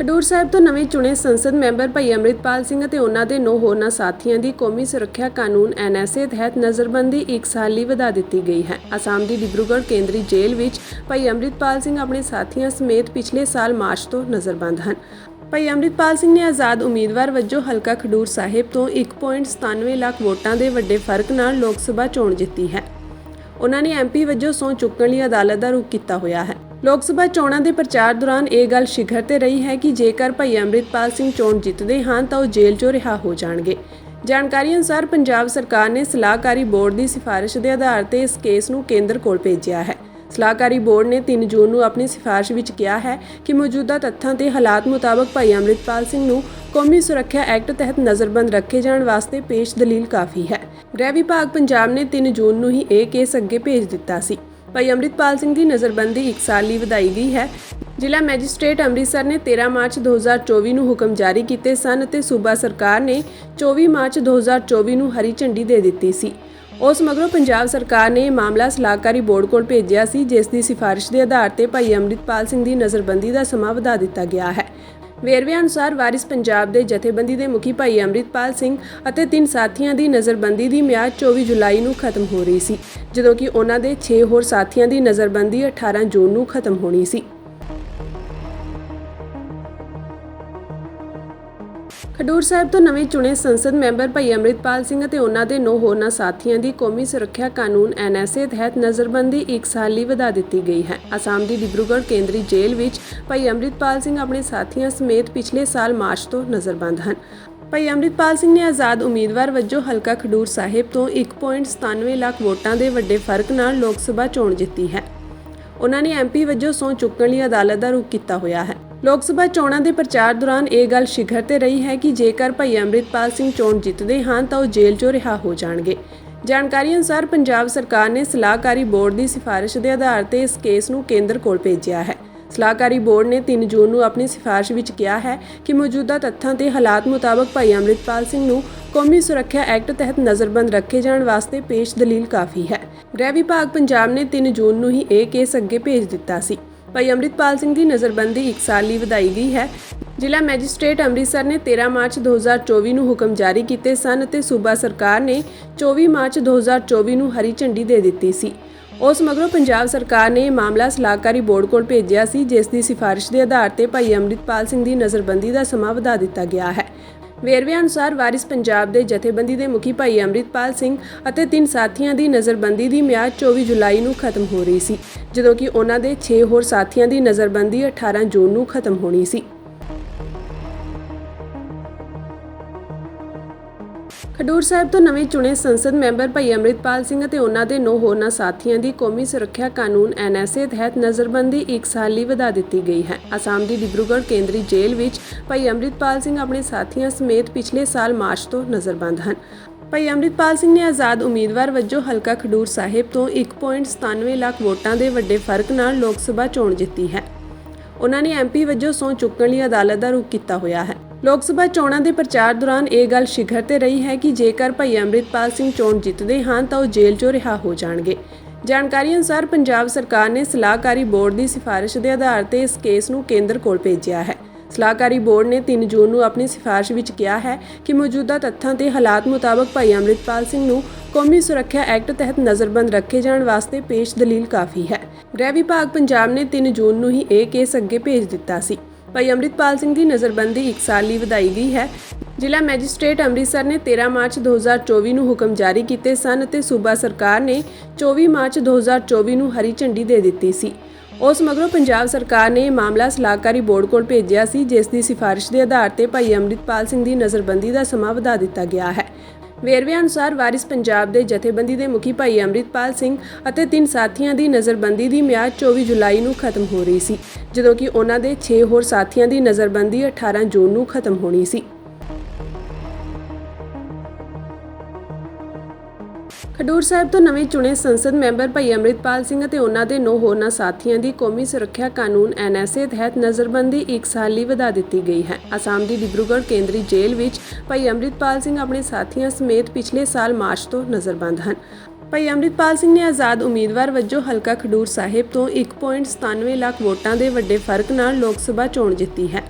ਖਡੂਰ ਸਾਹਿਬ ਤੋਂ ਨਵੇਂ ਚੁਣੇ ਸੰਸਦ ਮੈਂਬਰ ਭਾਈ ਅੰਮ੍ਰਿਤਪਾਲ ਸਿੰਘ ਅਤੇ ਉਹਨਾਂ ਦੇ ਨੌ ਹੋਰਨਾਂ ਸਾਥੀਆਂ ਦੀ ਕੌਮੀ ਸੁਰੱਖਿਆ ਕਾਨੂੰਨ ਐਨਐਸਏ ਤਹਿਤ ਨਜ਼ਰਬੰਦੀ 1 ਸਾਲ ਲਈ ਵਧਾ ਦਿੱਤੀ ਗਈ ਹੈ। ਅਸਾਮ ਦੀ ਡਿਬਰੂਗੜ੍ਹ ਕੇਂਦਰੀ ਜੇਲ੍ਹ ਵਿੱਚ ਭਾਈ ਅੰਮ੍ਰਿਤਪਾਲ ਸਿੰਘ ਆਪਣੇ ਸਾਥੀਆਂ ਸਮੇਤ ਪਿਛਲੇ ਸਾਲ ਮਾਰਚ ਤੋਂ ਨਜ਼ਰਬੰਦ ਹਨ। ਭਾਈ ਅੰਮ੍ਰਿਤਪਾਲ ਸਿੰਘ ਨੇ ਆਜ਼ਾਦ ਉਮੀਦਵਾਰ ਵਜੋਂ ਹਲਕਾ ਖਡੂਰ ਸਾਹਿਬ ਤੋਂ 1.97 ਲੱਖ ਵੋਟਾਂ ਦੇ ਵੱਡੇ ਫ਼ਰਕ ਨਾਲ ਲੋਕ ਸਭਾ ਚੋਣ ਜਿੱਤੀ ਹੈ। ਉਹਨਾਂ ਨੇ ਐਮਪੀ ਵਜੋਂ ਸਹੁੰ ਚੁੱਕਣ ਲਈ ਅਦਾਲਤ ਦਾ ਰੁਖ ਕੀਤਾ ਹੋਇਆ ਹੈ। ਲੋਕ ਸਭਾ ਚੋਣਾਂ ਦੇ ਪ੍ਰਚਾਰ ਦੌਰਾਨ ਇਹ ਗੱਲ ਸ਼ਿਖਰ ਤੇ ਰਹੀ ਹੈ ਕਿ ਜੇਕਰ ਭਾਈ ਅੰਮ੍ਰਿਤਪਾਲ ਸਿੰਘ ਚੋਣ ਜਿੱਤਦੇ ਹਨ ਤਾਂ ਉਹ ਜੇਲ੍ਹ 'ਚੋਂ ਰਿਹਾ ਹੋ ਜਾਣਗੇ। ਜਾਣਕਾਰੀ ਅਨੁਸਾਰ ਪੰਜਾਬ ਸਰਕਾਰ ਨੇ ਸਲਾਹਕਾਰੀ ਬੋਰਡ ਦੀ ਸਿਫਾਰਿਸ਼ ਦੇ ਆਧਾਰ ਤੇ ਇਸ ਕੇਸ ਨੂੰ ਕੇਂਦਰ ਕੋਲ ਭੇਜਿਆ ਹੈ। ਸਲਾਹਕਾਰੀ ਬੋਰਡ ਨੇ 3 ਜੂਨ ਨੂੰ ਆਪਣੀ ਸਿਫਾਰਿਸ਼ ਵਿੱਚ ਕਿਹਾ ਹੈ ਕਿ ਮੌਜੂਦਾ ਤੱਥਾਂ ਤੇ ਹਾਲਾਤ ਮੁਤਾਬਕ ਭਾਈ ਅੰਮ੍ਰਿਤਪਾਲ ਸਿੰਘ ਨੂੰ ਕੌਮੀ ਸੁਰੱਖਿਆ ਐਕਟ ਤਹਿਤ ਨਜ਼ਰਬੰਦ ਰੱਖੇ ਜਾਣ ਵਾਸਤੇ ਪੇਸ਼ ਦਲੀਲ ਕਾਫੀ ਹੈ। ਗ੍ਰਹਿ ਵਿਭਾਗ ਪੰਜਾਬ ਨੇ 3 ਜੂਨ ਨੂੰ ਹੀ ਇਹ ਕੇਸ ਅੱਗੇ ਭੇਜ ਦਿੱਤਾ ਸੀ। ਭਾਈ ਅੰਮ੍ਰਿਤਪਾਲ ਸਿੰਘ ਦੀ ਨਜ਼ਰਬੰਦੀ 1 ਸਾਲ ਲਈ ਵਧਾਈ ਗਈ ਹੈ। ਜ਼ਿਲ੍ਹਾ ਮੈਜਿਸਟ੍ਰੇਟ ਅੰਮ੍ਰਿਤਸਰ ਨੇ 13 ਮਾਰਚ 2024 ਨੂੰ ਹੁਕਮ ਜਾਰੀ ਕੀਤੇ ਸਨ ਅਤੇ ਸੂਬਾ ਸਰਕਾਰ ਨੇ 24 ਮਾਰਚ 2024 ਨੂੰ ਹਰੀ ਝੰਡੀ ਦੇ ਦਿੱਤੀ ਸੀ। ਉਸ ਮਗਰੋਂ ਪੰਜਾਬ ਸਰਕਾਰ ਨੇ ਇਹ ਮਾਮਲਾ ਸਲਾਹਕਾਰੀ ਬੋਰਡ ਕੋਲ ਭੇਜਿਆ ਸੀ, ਜਿਸ ਦੀ ਸਿਫਾਰਿਸ਼ ਦੇ ਆਧਾਰ ਤੇ ਭਾਈ ਅੰਮ੍ਰਿਤਪਾਲ ਸਿੰਘ ਦੀ ਨਜ਼ਰਬੰਦੀ ਦਾ ਸਮਾਂ ਵਧਾ ਦਿੱਤਾ ਗਿਆ ਹੈ। ਵੇਰਵਿਆਂ ਅਨੁਸਾਰ ਵਾਰਿਸ ਪੰਜਾਬ ਦੇ ਜਥੇਬੰਦੀ ਦੇ ਮੁਖੀ ਭਾਈ ਅੰਮ੍ਰਿਤਪਾਲ ਸਿੰਘ ਅਤੇ ਤਿੰਨ ਸਾਥੀਆਂ ਦੀ ਨਜ਼ਰਬੰਦੀ ਦੀ ਮਿਆਦ 24 ਜੁਲਾਈ ਨੂੰ ਖਤਮ ਹੋ ਰਹੀ ਸੀ, ਜਦੋਂ ਕਿ ਉਹਨਾਂ ਦੇ 6 ਹੋਰ ਸਾਥੀਆਂ ਦੀ ਨਜ਼ਰਬੰਦੀ 18 ਜੂਨ ਨੂੰ ਖਤਮ ਹੋਣੀ ਸੀ। ਖਡੂਰ ਸਾਹਿਬ ਤੋਂ ਨਵੇਂ ਚੁਣੇ ਸੰਸਦ ਮੈਂਬਰ ਭਾਈ ਅੰਮ੍ਰਿਤਪਾਲ ਸਿੰਘ ਅਤੇ ਉਹਨਾਂ ਦੇ ਨੌ ਹੋਰਨਾਂ ਸਾਥੀਆਂ ਦੀ ਕੌਮੀ ਸੁਰੱਖਿਆ ਕਾਨੂੰਨ ਐਨਐਸਏ ਤਹਿਤ ਨਜ਼ਰਬੰਦੀ 1 ਸਾਲ ਲਈ ਵਧਾ ਦਿੱਤੀ ਗਈ ਹੈ। ਅਸਾਮ ਦੀ ਡਿਬਰੂਗੜ੍ਹ ਕੇਂਦਰੀ ਜੇਲ੍ਹ ਵਿੱਚ ਭਾਈ ਅੰਮ੍ਰਿਤਪਾਲ ਸਿੰਘ ਆਪਣੇ ਸਾਥੀਆਂ ਸਮੇਤ ਪਿਛਲੇ ਸਾਲ ਮਾਰਚ ਤੋਂ ਨਜ਼ਰਬੰਦ ਹਨ। ਭਾਈ ਅੰਮ੍ਰਿਤਪਾਲ ਸਿੰਘ ਨੇ ਆਜ਼ਾਦ ਉਮੀਦਵਾਰ ਵਜੋਂ ਹਲਕਾ ਖਡੂਰ ਸਾਹਿਬ ਤੋਂ 1.97 ਲੱਖ ਵੋਟਾਂ ਦੇ ਵੱਡੇ ਫ਼ਰਕ ਨਾਲ ਲੋਕ ਸਭਾ ਚੋਣ ਜਿੱਤੀ ਹੈ। ਉਹਨਾਂ ਨੇ ਐਮਪੀ ਵਜੋਂ ਸਹੁੰ ਚੁੱਕਣ ਲਈ ਅਦਾਲਤ ਦਾ ਰੁਖ ਕੀਤਾ ਹੋਇਆ ਹੈ। ਲੋਕ ਸਭਾ ਚੋਣਾਂ ਦੇ ਪ੍ਰਚਾਰ ਦੌਰਾਨ ਇਹ ਗੱਲ ਸ਼ਿਖਰ ਤੇ ਰਹੀ ਹੈ ਕਿ ਜੇਕਰ ਭਾਈ ਅੰਮ੍ਰਿਤਪਾਲ ਸਿੰਘ ਚੋਣ ਜਿੱਤਦੇ ਹਨ ਤਾਂ ਉਹ ਜੇਲ੍ਹ 'ਚੋਂ ਰਿਹਾ ਹੋ ਜਾਣਗੇ। ਜਾਣਕਾਰੀ ਅਨੁਸਾਰ ਪੰਜਾਬ ਸਰਕਾਰ ਨੇ ਸਲਾਹਕਾਰੀ ਬੋਰਡ ਦੀ ਸਿਫਾਰਿਸ਼ ਦੇ ਆਧਾਰ ਤੇ ਇਸ ਕੇਸ ਨੂੰ ਕੇਂਦਰ ਕੋਲ ਭੇਜਿਆ ਹੈ। ਸਲਾਹਕਾਰੀ ਬੋਰਡ ਨੇ 3 ਜੂਨ ਨੂੰ ਆਪਣੀ ਸਿਫਾਰਿਸ਼ ਵਿੱਚ ਕਿਹਾ ਹੈ ਕਿ ਮੌਜੂਦਾ ਤੱਥਾਂ ਤੇ ਹਾਲਾਤ ਮੁਤਾਬਕ ਭਾਈ ਅੰਮ੍ਰਿਤਪਾਲ ਸਿੰਘ ਨੂੰ ਕੌਮੀ ਸੁਰੱਖਿਆ ਐਕਟ ਤਹਿਤ ਨਜ਼ਰਬੰਦ ਰੱਖੇ ਜਾਣ ਵਾਸਤੇ ਪੇਸ਼ ਦਲੀਲ ਕਾਫੀ ਹੈ। ਗ੍ਰਹਿ ਵਿਭਾਗ ਪੰਜਾਬ ਨੇ 3 ਜੂਨ ਨੂੰ ਹੀ ਇਹ ਕੇਸ ਅੱਗੇ ਭੇਜ ਦਿੱਤਾ ਸੀ। ਭਾਈ ਅੰਮ੍ਰਿਤਪਾਲ ਸਿੰਘ ਦੀ ਨਜ਼ਰਬੰਦੀ 1 ਸਾਲ ਲਈ ਵਧਾਈ ਗਈ ਹੈ। ਜ਼ਿਲ੍ਹਾ ਮੈਜਿਸਟ੍ਰੇਟ ਅੰਮ੍ਰਿਤਸਰ ਨੇ 13 ਮਾਰਚ 2024 ਨੂੰ ਹੁਕਮ ਜਾਰੀ ਕੀਤੇ ਸਨ ਅਤੇ ਸੂਬਾ ਸਰਕਾਰ ਨੇ 24 ਮਾਰਚ 2024 ਨੂੰ ਹਰੀ ਝੰਡੀ ਦੇ ਦਿੱਤੀ ਸੀ। ਉਸ ਮਗਰੋਂ ਪੰਜਾਬ ਸਰਕਾਰ ਨੇ ਇਹ ਮਾਮਲਾ ਸਲਾਹਕਾਰੀ ਬੋਰਡ ਕੋਲ ਭੇਜਿਆ ਸੀ, ਜਿਸ ਦੀ ਸਿਫਾਰਿਸ਼ ਦੇ ਆਧਾਰ ਤੇ ਭਾਈ ਅੰਮ੍ਰਿਤਪਾਲ ਸਿੰਘ ਦੀ ਨਜ਼ਰਬੰਦੀ ਦਾ ਸਮਾਂ ਵਧਾ ਦਿੱਤਾ ਗਿਆ ਹੈ। ਵੇਰਵਿਆਂ ਅਨੁਸਾਰ ਵਾਰਿਸ ਪੰਜਾਬ ਦੇ ਜਥੇਬੰਦੀ ਦੇ ਮੁਖੀ ਭਾਈ ਅੰਮ੍ਰਿਤਪਾਲ ਸਿੰਘ ਅਤੇ ਤਿੰਨ ਸਾਥੀਆਂ ਦੀ ਨਜ਼ਰਬੰਦੀ ਦੀ ਮਿਆਦ 24 ਜੁਲਾਈ ਨੂੰ ਖਤਮ ਹੋ ਰਹੀ ਸੀ, ਜਦੋਂ ਕਿ ਉਹਨਾਂ ਦੇ 6 ਹੋਰ ਸਾਥੀਆਂ ਦੀ ਨਜ਼ਰਬੰਦੀ 18 ਜੂਨ ਨੂੰ ਖਤਮ ਹੋਣੀ ਸੀ। ਖਡੂਰ ਸਾਹਿਬ ਤੋਂ ਨਵੇਂ ਚੁਣੇ ਸੰਸਦ ਮੈਂਬਰ ਭਾਈ ਅੰਮ੍ਰਿਤਪਾਲ ਸਿੰਘ ਅਤੇ ਉਹਨਾਂ ਦੇ ਨੌ ਹੋਰਨਾਂ ਸਾਥੀਆਂ ਦੀ ਕੌਮੀ ਸੁਰੱਖਿਆ ਕਾਨੂੰਨ ਐਨਐਸਏ ਤਹਿਤ ਨਜ਼ਰਬੰਦੀ 1 ਸਾਲ ਲਈ ਵਧਾ ਦਿੱਤੀ ਗਈ ਹੈ। ਅਸਾਮ ਦੀ ਡਿਬਰੂਗੜ੍ਹ ਕੇਂਦਰੀ ਜੇਲ੍ਹ ਵਿੱਚ ਭਾਈ ਅੰਮ੍ਰਿਤਪਾਲ ਸਿੰਘ ਆਪਣੇ ਸਾਥੀਆਂ ਸਮੇਤ ਪਿਛਲੇ ਸਾਲ ਮਾਰਚ ਤੋਂ ਨਜ਼ਰਬੰਦ ਹਨ। ਭਾਈ ਅੰਮ੍ਰਿਤਪਾਲ ਸਿੰਘ ਨੇ ਆਜ਼ਾਦ ਉਮੀਦਵਾਰ ਵਜੋਂ ਹਲਕਾ ਖਡੂਰ ਸਾਹਿਬ ਤੋਂ 1.97 ਲੱਖ ਵੋਟਾਂ ਦੇ ਵੱਡੇ ਫ਼ਰਕ ਨਾਲ ਲੋਕ ਸਭਾ ਚੋਣ ਜਿੱਤੀ ਹੈ। ਉਹਨਾਂ ਨੇ ਐਮਪੀ ਵਜੋਂ ਸਹੁੰ ਚੁੱਕਣ ਲਈ ਅਦਾਲਤ ਦਾ ਰੁਖ ਕੀਤਾ ਹੋਇਆ ਹੈ। ਲੋਕ ਸਭਾ ਚੋਣਾਂ ਦੇ ਪ੍ਰਚਾਰ ਦੌਰਾਨ ਇਹ ਗੱਲ ਸ਼ਿਖਰ ਤੇ ਰਹੀ ਹੈ ਕਿ ਜੇਕਰ ਭਾਈ ਅੰਮ੍ਰਿਤਪਾਲ ਸਿੰਘ ਚੋਣ ਜਿੱਤਦੇ ਹਨ ਤਾਂ ਉਹ ਜੇਲ੍ਹ 'ਚੋਂ ਰਿਹਾ ਹੋ ਜਾਣਗੇ। ਜਾਣਕਾਰੀ ਅਨੁਸਾਰ ਪੰਜਾਬ ਸਰਕਾਰ ਨੇ ਸਲਾਹਕਾਰੀ ਬੋਰਡ ਦੀ ਸਿਫਾਰਿਸ਼ ਦੇ ਆਧਾਰ ਤੇ ਇਸ ਕੇਸ ਨੂੰ ਕੇਂਦਰ ਕੋਲ ਭੇਜਿਆ ਹੈ। ਸਲਾਹਕਾਰੀ ਬੋਰਡ ਨੇ 3 ਜੂਨ ਨੂੰ ਆਪਣੀ ਸਿਫਾਰਿਸ਼ ਵਿੱਚ ਕਿਹਾ ਹੈ ਕਿ ਮੌਜੂਦਾ ਤੱਥਾਂ ਤੇ ਹਾਲਾਤ ਮੁਤਾਬਕ ਭਾਈ ਅੰਮ੍ਰਿਤਪਾਲ ਸਿੰਘ ਨੂੰ ਕੌਮੀ ਸੁਰੱਖਿਆ ਐਕਟ ਤਹਿਤ ਨਜ਼ਰਬੰਦ ਰੱਖੇ ਜਾਣ ਵਾਸਤੇ ਪੇਸ਼ ਦਲੀਲ ਕਾਫੀ ਹੈ। ਗ੍ਰਹਿ ਵਿਭਾਗ ਪੰਜਾਬ ਨੇ 3 ਜੂਨ ਨੂੰ ਹੀ ਇਹ ਕੇਸ ਅੱਗੇ ਭੇਜ ਦਿੱਤਾ ਸੀ। ਭਾਈ ਅੰਮ੍ਰਿਤਪਾਲ ਸਿੰਘ ਦੀ ਨਜ਼ਰਬੰਦੀ 1 ਸਾਲ ਲਈ ਵਧਾਈ ਗਈ ਹੈ। ਜ਼ਿਲ੍ਹਾ ਮੈਜਿਸਟ੍ਰੇਟ ਅੰਮ੍ਰਿਤਸਰ ਨੇ 13 ਮਾਰਚ 2024 ਨੂੰ ਹੁਕਮ ਜਾਰੀ ਕੀਤੇ ਸਨ ਅਤੇ ਸੂਬਾ ਸਰਕਾਰ ਨੇ 24 ਮਾਰਚ 2024 ਨੂੰ ਹਰੀ ਝੰਡੀ ਦੇ ਦਿੱਤੀ ਸੀ। ਉਸ ਮਗਰੋਂ ਪੰਜਾਬ ਸਰਕਾਰ ਨੇ ਇਹ ਮਾਮਲਾ ਸਲਾਹਕਾਰੀ ਬੋਰਡ ਕੋਲ ਭੇਜਿਆ ਸੀ, ਜਿਸ ਦੀ ਸਿਫਾਰਿਸ਼ ਦੇ ਆਧਾਰ ਤੇ ਭਾਈ ਅੰਮ੍ਰਿਤਪਾਲ ਸਿੰਘ ਦੀ ਨਜ਼ਰਬੰਦੀ ਦਾ ਸਮਾਂ ਵਧਾ ਦਿੱਤਾ ਗਿਆ ਹੈ। ਵੇਰਵਿਆਂ ਅਨੁਸਾਰ ਵਾਰਿਸ ਪੰਜਾਬ ਦੇ ਜਥੇਬੰਦੀ ਦੇ ਮੁਖੀ ਭਾਈ ਅੰਮ੍ਰਿਤਪਾਲ ਸਿੰਘ ਅਤੇ ਤਿੰਨ ਸਾਥੀਆਂ ਦੀ ਨਜ਼ਰਬੰਦੀ ਦੀ ਮਿਆਦ 24 ਜੁਲਾਈ ਨੂੰ ਖਤਮ ਹੋ ਰਹੀ ਸੀ, ਜਦੋਂ ਕਿ ਉਹਨਾਂ ਦੇ 6 ਹੋਰ ਸਾਥੀਆਂ ਦੀ ਨਜ਼ਰਬੰਦੀ 18 ਜੂਨ ਨੂੰ ਖਤਮ ਹੋਣੀ ਸੀ। ਖਡੂਰ ਸਾਹਿਬ ਤੋਂ ਨਵੇਂ ਚੁਣੇ ਸੰਸਦ ਮੈਂਬਰ ਭਾਈ ਅੰਮ੍ਰਿਤਪਾਲ ਸਿੰਘ ਅਤੇ ਉਹਨਾਂ ਦੇ ਨੌ ਹੋਰਨਾਂ ਸਾਥੀਆਂ ਦੀ ਕੌਮੀ ਸੁਰੱਖਿਆ ਕਾਨੂੰਨ ਐਨਐਸਏ ਤਹਿਤ ਨਜ਼ਰਬੰਦੀ 1 ਸਾਲ ਲਈ ਵਧਾ ਦਿੱਤੀ ਗਈ ਹੈ। ਅਸਾਮ ਦੀ ਡਿਬਰੂਗੜ੍ਹ ਕੇਂਦਰੀ ਜੇਲ੍ਹ ਵਿੱਚ ਭਾਈ ਅੰਮ੍ਰਿਤਪਾਲ ਸਿੰਘ ਆਪਣੇ ਸਾਥੀਆਂ ਸਮੇਤ ਪਿਛਲੇ ਸਾਲ ਮਾਰਚ ਤੋਂ ਨਜ਼ਰਬੰਦ ਹਨ। ਭਾਈ ਅੰਮ੍ਰਿਤਪਾਲ ਸਿੰਘ ਨੇ ਆਜ਼ਾਦ ਉਮੀਦਵਾਰ ਵਜੋਂ ਹਲਕਾ ਖਡੂਰ ਸਾਹਿਬ ਤੋਂ 1.97 ਲੱਖ ਵੋਟਾਂ ਦੇ ਵੱਡੇ ਫ਼ਰਕ ਨਾਲ ਲੋਕ ਸਭਾ ਚੋਣ ਜਿੱਤੀ ਹੈ।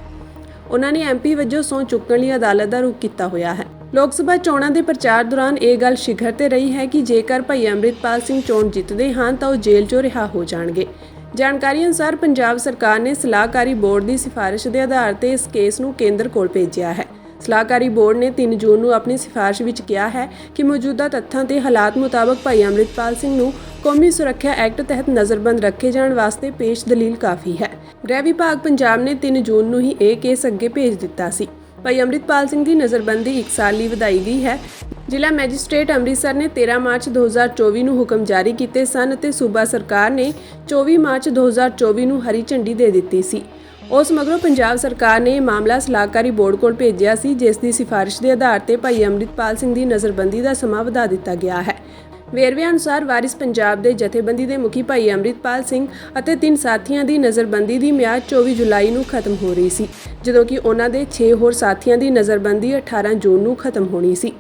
ਉਹਨਾਂ ਨੇ ਐਮਪੀ ਵਜੋਂ ਸਹੁੰ ਚੁੱਕਣ ਲਈ ਅਦਾਲਤ ਦਾ ਰੁਖ ਕੀਤਾ ਹੋਇਆ ਹੈ। ਲੋਕ ਸਭਾ ਚੋਣਾਂ ਦੇ ਪ੍ਰਚਾਰ ਦੌਰਾਨ ਇਹ ਗੱਲ ਸ਼ਿਖਰ ਤੇ ਰਹੀ ਹੈ ਕਿ ਜੇਕਰ ਭਾਈ ਅੰਮ੍ਰਿਤਪਾਲ ਸਿੰਘ ਚੋਣ ਜਿੱਤਦੇ ਹਨ ਤਾਂ ਉਹ ਜੇਲ੍ਹ 'ਚੋਂ ਰਿਹਾ ਹੋ ਜਾਣਗੇ। ਜਾਣਕਾਰੀ ਅਨੁਸਾਰ ਪੰਜਾਬ ਸਰਕਾਰ ਨੇ ਸਲਾਹਕਾਰੀ ਬੋਰਡ ਦੀ ਸਿਫਾਰਿਸ਼ ਦੇ ਆਧਾਰ ਤੇ ਇਸ ਕੇਸ ਨੂੰ ਕੇਂਦਰ ਕੋਲ ਭੇਜਿਆ ਹੈ। ਸਲਾਹਕਾਰੀ ਬੋਰਡ ਨੇ 3 ਜੂਨ ਨੂੰ ਆਪਣੀ ਸਿਫਾਰਿਸ਼ ਵਿੱਚ ਕਿਹਾ ਹੈ ਕਿ ਮੌਜੂਦਾ ਤੱਥਾਂ ਤੇ ਹਾਲਾਤ ਮੁਤਾਬਕ ਭਾਈ ਅੰਮ੍ਰਿਤਪਾਲ ਸਿੰਘ ਨੂੰ ਕੌਮੀ ਸੁਰੱਖਿਆ ਐਕਟ ਤਹਿਤ ਨਜ਼ਰਬੰਦ ਰੱਖੇ ਜਾਣ ਵਾਸਤੇ ਪੇਸ਼ ਦਲੀਲ ਕਾਫੀ ਹੈ। ਗ੍ਰਹਿ ਵਿਭਾਗ ਪੰਜਾਬ ਨੇ 3 ਜੂਨ ਨੂੰ ਹੀ ਇਹ ਕੇਸ ਅੱਗੇ ਭੇਜ ਦਿੱਤਾ ਸੀ। ਭਾਈ ਅੰਮ੍ਰਿਤਪਾਲ ਸਿੰਘ ਦੀ ਨਜ਼ਰਬੰਦੀ 1 ਸਾਲ ਲਈ ਵਧਾਈ ਗਈ ਹੈ। ਜ਼ਿਲ੍ਹਾ ਮੈਜਿਸਟ੍ਰੇਟ ਅੰਮ੍ਰਿਤਸਰ ਨੇ 13 ਮਾਰਚ 2024 ਨੂੰ ਹੁਕਮ ਜਾਰੀ ਕੀਤੇ ਸਨ ਅਤੇ ਸੂਬਾ ਸਰਕਾਰ ਨੇ 24 ਮਾਰਚ 2024 ਨੂੰ ਹਰੀ ਝੰਡੀ ਦੇ ਦਿੱਤੀ ਸੀ। ਉਸ ਮਗਰੋਂ ਪੰਜਾਬ ਸਰਕਾਰ ਨੇ ਇਹ ਮਾਮਲਾ ਸਲਾਹਕਾਰੀ ਬੋਰਡ ਕੋਲ ਭੇਜਿਆ ਸੀ, ਜਿਸ ਦੀ ਸਿਫਾਰਿਸ਼ ਦੇ ਆਧਾਰ ਤੇ ਭਾਈ ਅੰਮ੍ਰਿਤਪਾਲ ਸਿੰਘ ਦੀ ਨਜ਼ਰਬੰਦੀ ਦਾ ਸਮਾਂ ਵਧਾ ਦਿੱਤਾ ਗਿਆ ਹੈ। ਵੇਰਵਿਆਂ ਅਨੁਸਾਰ ਵਾਰਿਸ ਪੰਜਾਬ ਦੇ ਜਥੇਬੰਦੀ ਦੇ ਮੁਖੀ ਭਾਈ ਅੰਮ੍ਰਿਤਪਾਲ ਸਿੰਘ ਅਤੇ ਤਿੰਨ ਸਾਥੀਆਂ ਦੀ ਨਜ਼ਰਬੰਦੀ ਦੀ ਮਿਆਦ 24 ਜੁਲਾਈ ਨੂੰ ਖਤਮ ਹੋ ਰਹੀ ਸੀ, ਜਦੋਂ ਕਿ ਉਹਨਾਂ ਦੇ 6 ਹੋਰ ਸਾਥੀਆਂ ਦੀ ਨਜ਼ਰਬੰਦੀ 18 ਜੂਨ ਨੂੰ ਖਤਮ ਹੋਣੀ ਸੀ।